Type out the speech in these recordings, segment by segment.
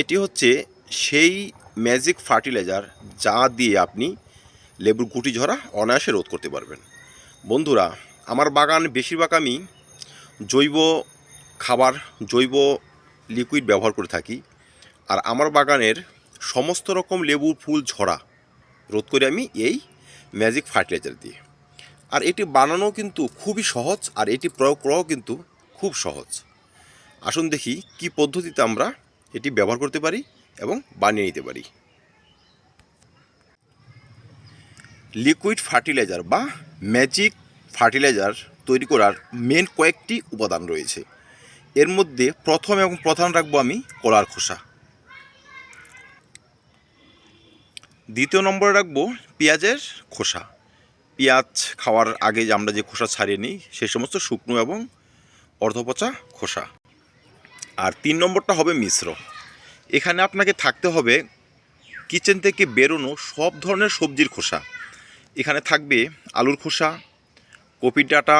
এটি হচ্ছে সেই ম্যাজিক ফার্টিলাইজার যা দিয়ে আপনি লেবুর গুটি ঝরা অনায়াসে রোধ করতে পারবেন। বন্ধুরা, আমার বাগান বেশিরভাগ আমি জৈব খাবার, জৈব লিকুইড ব্যবহার করে থাকি। আর আমার বাগানের সমস্ত রকম লেবু ফুল ঝরা রোধ করে আমি এই ম্যাজিক ফার্টিলাইজার দিয়ে। আর এটি বানানো কিন্তু খুবই সহজ, আর এটি প্রয়োগ করাও কিন্তু খুব সহজ। আসুন দেখি কি পদ্ধতিতে আমরা এটি ব্যবহার করতে পারি এবং বানিয়ে নিতে পারি। লিকুইড ফার্টিলাইজার বা ম্যাজিক ফার্টিলাইজার তৈরি করার মেন কয়েকটি উপাদান রয়েছে। এর মধ্যে প্রথম এবং প্রধান রাখব আমি কলার খোসা। দ্বিতীয় নম্বরে রাখব পেঁয়াজের খোসা। পেঁয়াজ খাওয়ার আগে আমরা যে খোসা ছাড়িয়ে নিই সেই সমস্ত শুকনো এবং অর্ধপচা খোসা। আর তিন নম্বরটা হবে মিশ্র। এখানে আপনাকে থাকতে হবে কিচেন থেকে বেরোনো সব ধরনের সবজির খোসা। এখানে থাকবে আলুর খোসা, কপি ডাঁটা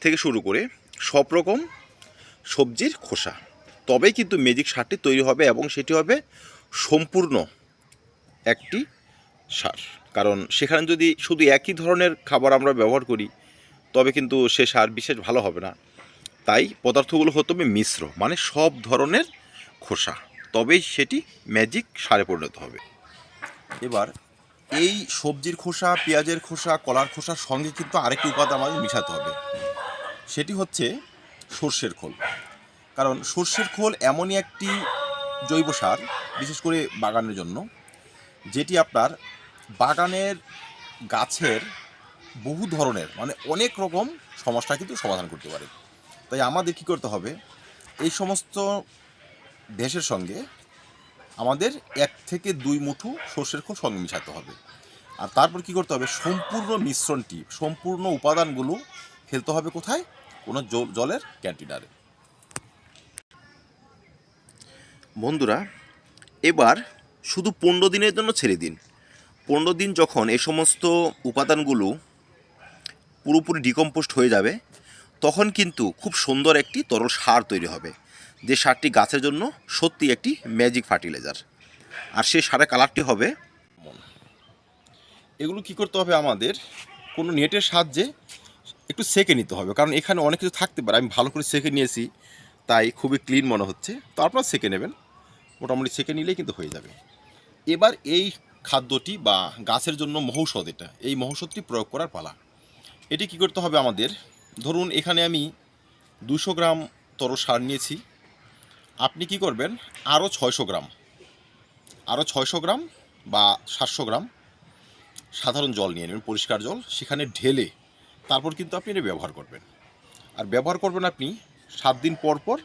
থেকে শুরু করে সব রকম সবজির খোসা। তবেই কিন্তু ম্যাজিক সারটি তৈরি হবে এবং সেটি হবে সম্পূর্ণ একটি সার। কারণ সেখানে যদি শুধু একই ধরনের খাবার আমরা ব্যবহার করি, তবে কিন্তু সে সার বিশেষ ভালো হবে না। তাই পদার্থগুলো হতে হবে মিশ্র মানে সব ধরনের খোসা। তবেই সেটি ম্যাজিক সারে পরিণত হবে। এবার এই সবজির খোসা, পেঁয়াজের খোসা, কলার খোসার সঙ্গে কিন্তু আরেকটি উপাদান আমাদের মিশাতে হবে। সেটি হচ্ছে সর্ষের খোল। কারণ সর্ষের খোল এমনই একটি জৈব সার, বিশেষ করে বাগানের জন্য, যেটি আপনার বাগানের গাছের বহু ধরনের মানে অনেক রকম সমস্যা কিন্তু সমাধান করতে পারে। তাই আমাদের কী করতে হবে? এই সমস্ত ভেষের সঙ্গে আমাদের এক থেকে দুই মুঠো সর্ষের খোল সঙ্গে মিশাতে হবে। আর তারপর কি করতে হবে? সম্পূর্ণ মিশ্রণটি সম্পূর্ণ উপাদানগুলো ফেলতে হবে কোথায়? কোনো জল- জলের ক্যান্টিনারে বন্ধুরা, এবার শুধু পনেরো দিনের জন্য ছেড়ে দিন। পনেরো দিন যখন এই সমস্ত উপাদানগুলো পুরোপুরি ডিকম্পোস্ট হয়ে যাবে তখন কিন্তু খুব সুন্দর একটি তরল সার তৈরি হবে। যে সারটি গাছের জন্য সত্যি একটি ম্যাজিক ফার্টিলাইজার আর সেই সারের কালারটি হবে এগুলো কি করতে হবে আমাদের? কোনো নেটের সাহায্যে একটু সেকে নিতে হবে। কারণ এখানে অনেক কিছু থাকতে পারে। আমি ভালো করে সেকে নিয়েছি, তাই খুবই ক্লিন মনে হচ্ছে। তো আপনারা সেকে নেবেন। মোটামুটি সেকে নিলেই কিন্তু হয়ে যাবে। এবার এই খাদ্যটি বা গাছের জন্য মহৌষধ এটা। এই মহৌষধটি প্রয়োগ করার পালা। এটি কি করতে হবে আমাদের? ধরুন এখানে আমি দুশো গ্রাম তরল সার নিয়েছি। আপনি কি করবেন? আরও ছয়শো গ্রাম। আরও ছয়শো গ্রাম বা সাতশো গ্রাম সাধারণ জল নিয়ে নেবেন, পরিষ্কার জল। সেখানে ঢেলে তারপর কিন্তু আপনি এটা ব্যবহার করবেন। আর ব্যবহার করবেন আপনি সাত দিন পর পর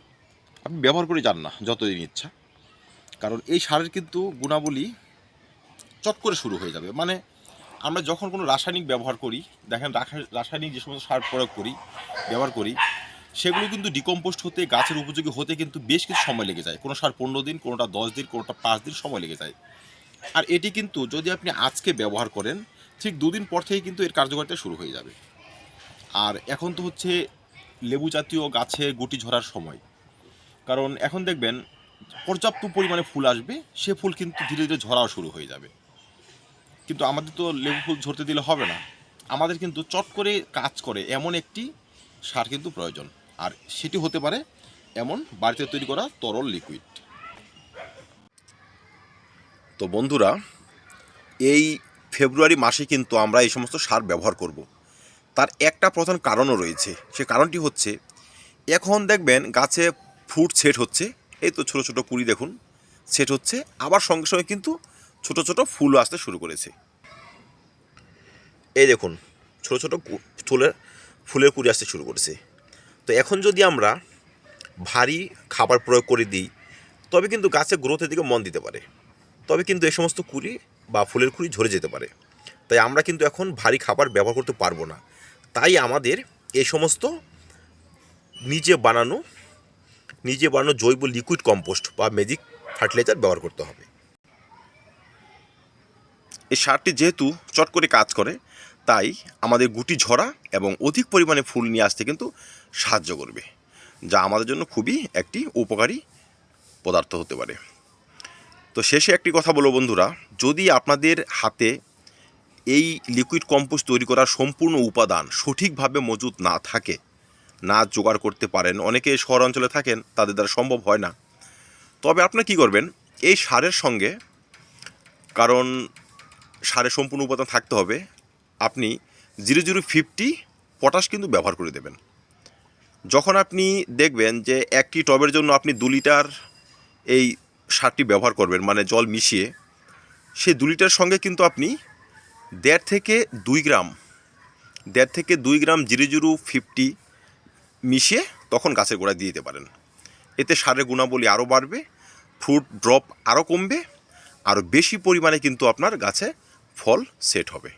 আপনি ব্যবহার করে যান না, যতদিন ইচ্ছা। কারণ এই সারের কিন্তু গুণাবলী চট করে শুরু হয়ে যাবে। মানে আমরা যখন কোনো রাসায়নিক ব্যবহার করি, দেখেন রাসায়নিক যে সমস্ত সার প্রয়োগ করি, ব্যবহার করি, সেগুলো কিন্তু ডিকম্পোস্ট হতে, গাছের উপযোগী হতে কিন্তু বেশ কিছু সময় লেগে যায়। কোনো সার পনেরো দিন, কোনোটা দশ দিন, কোনোটা পাঁচ দিন সময় লেগে যায়। আর এটি কিন্তু যদি আপনি আজকে ব্যবহার করেন, ঠিক দুদিন পর থেকেই কিন্তু এর কার্যকারিতা শুরু হয়ে যাবে। আর এখন তো হচ্ছে লেবু জাতীয় গাছে গুটি ঝরার সময়। কারণ এখন দেখবেন, পর্যাপ্ত পরিমাণে ফুল আসবে, সে ফুল কিন্তু ধীরে ধীরে ঝরাও শুরু হয়ে যাবে। কিন্তু আমাদের তো লেবু ফুল ঝরতে দিলে হবে না। আমাদের কিন্তু চট করে কাজ করে এমন একটি সার কিন্তু প্রয়োজন। আর সেটি হতে পারে এমন বাড়িতে তৈরি করা তরল লিকুইড তো বন্ধুরা, এই ফেব্রুয়ারি মাসে কিন্তু আমরা এই সমস্ত সার ব্যবহার করব। তার একটা প্রধান কারণও রয়েছে। সে কারণটি হচ্ছে, এখন দেখবেন গাছে ফুট সেট হচ্ছে। এই তো ছোট ছোট কুড়ি দেখুন সেট হচ্ছে। আবার সঙ্গে সঙ্গে কিন্তু ছোট ছোট ফুলও আসতে শুরু করেছে। এই দেখুন, ছোট ছোট ফুলের ফুলের কুড়ি আসতে শুরু করেছে। তো এখন যদি আমরা ভারী খাবার প্রয়োগ করে দিই, তবে কিন্তু গাছের গ্রোথের দিকে মন দিতে পারে। তবে কিন্তু এই সমস্ত কুড়ি বা ফুলের কুড়ি ঝরে যেতে পারে। তাই আমরা কিন্তু এখন ভারী খাবার ব্যবহার করতে পারব না। তাই আমাদের এই সমস্ত নিজে বানানো নিজে বানানো জৈব লিকুইড কম্পোস্ট বা ম্যাজিক ফার্টিলাইজার ব্যবহার করতে হবে। এই সারটি যেহেতু চট করে কাজ করে, তাই আমাদের গুটি ঝরা এবং অধিক পরিমাণে ফুল নিয়ে আসতে কিন্তু সাহায্য করবে, যা আমাদের জন্য খুবই একটি উপকারী পদার্থ হতে পারে। তো শেষে একটি কথা বলব বন্ধুরা, যদি আপনাদের হাতে এই লিকুইড কম্পোস্ট তৈরি করার সম্পূর্ণ উপাদান সঠিকভাবে মজুত না থাকে, না জোগাড় করতে পারেন, অনেকে শহর অঞ্চলে থাকেন, তাদের দ্বারা সম্ভব হয় না, তবে আপনি কি করবেন, এই সারের সঙ্গে, কারণ সারের সম্পূর্ণ উপাদান থাকতে হবে, আপনি জিরো জিরো ফিফটি পটাশ কিন্তু ব্যবহার করে দেবেন। যখন আপনি দেখবেন যে একটি টবের জন্য আপনি দু লিটার এই সারটি ব্যবহার করবেন মানে জল মিশিয়ে সেই দু লিটার সঙ্গে কিন্তু আপনি দেড় থেকে দুই গ্রাম, দেড় থেকে দুই গ্রাম জিরো জিরো ফিফটি মিশিয়ে তখন গাছের গোড়ায় দিয়ে দিতে পারেন। এতে সারের গুণাবলী আরও বাড়বে, ফ্রুট ড্রপ আরও কমবে, আরও বেশি পরিমাণে কিন্তু আপনার গাছে ফল সেট হবে।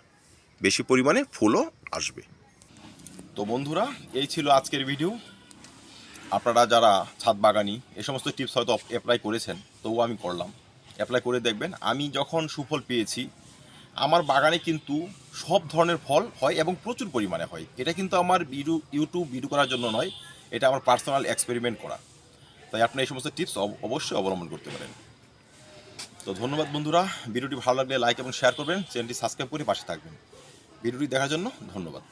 বেশি পরিমাণে ফুলও আসবে। তো বন্ধুরা, এই ছিল আজকের ভিডিও। আপনারা যারা ছাদ বাগানি এই সমস্ত টিপস হয়তো অ্যাপ্লাই করেছেন, তবুও আমি করলাম। অ্যাপ্লাই করে দেখবেন, আমি যখন সুফল পেয়েছি, আমার বাগানে কিন্তু সব ধরনের ফল হয় এবং প্রচুর পরিমাণে হয়। এটা কিন্তু আমার ভিডিও ইউটিউব ভিডিও করার জন্য নয়, এটা আমার পার্সোনাল এক্সপেরিমেন্ট করা। তাই আপনি এই সমস্ত টিপস অবশ্যই অবলম্বন করতে পারেন। তো ধন্যবাদ বন্ধুরা। ভিডিওটি ভালো লাগলে লাইক এবং শেয়ার করবেন। চ্যানেলটি সাবস্ক্রাইব করে পাশে থাকবেন। ভিডিওটি দেখার জন্য ধন্যবাদ।